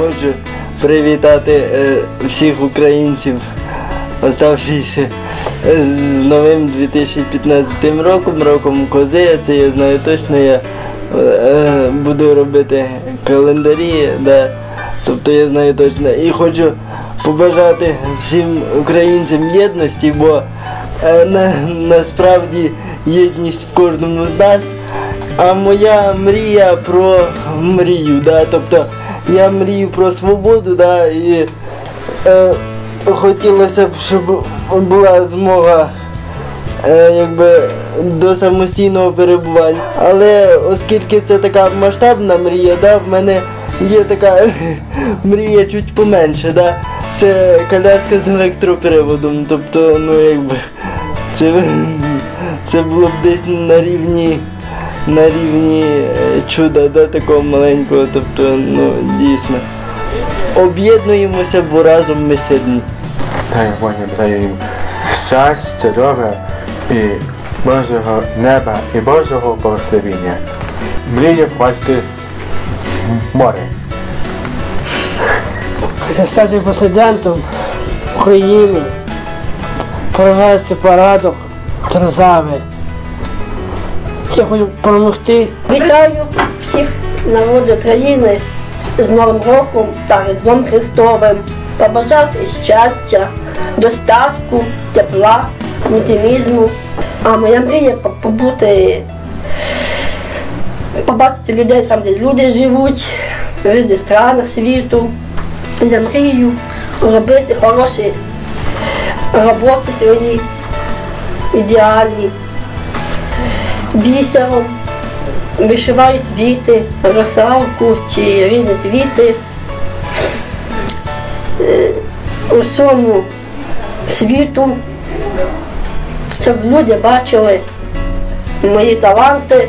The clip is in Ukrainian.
хочу привітати е, всіх українців, оставшихся е, з новим 2015 роком, роком кози. Це я знаю точно. Я е, буду робити календарі. Да. Тобто я знаю точно. І хочу побажати всім українцям єдності, бо на, насправді єдність в кожному з нас. А моя мрія про мрію, да, тобто я мрію про свободу, да, і е, хотілося б, щоб була змога е, якби до самостійного перебування. Але оскільки це така масштабна мрія, да, в мене є така мрія чуть поменше, да, це коляска з електроприводом. Тобто, ну якби це, це було б десь на рівні на рівні е, чуда, да, такого маленького, тобто, ну, дійсно. Об'єднуємося, бо разом ми сильні. Дай Боже, бажаю їм щастя, здоров'я і Божого неба і Божого благословіння. Мрію побачити море. Хочу стати президентом України, провести парадок держави. Я хочу допомогти Вітаю всіх народів країни з Новим роком та Різдвом Христовим. Побажати щастя, достатку, тепла, оптимізму. А моя мрія побути, побачити людей там, де люди живуть, в странах світу. Я мрію робити хороші роботи свої ідеальні бісером, вишивають віти, росалку чи різні віти. Е, Усьому світу, щоб люди бачили мої таланти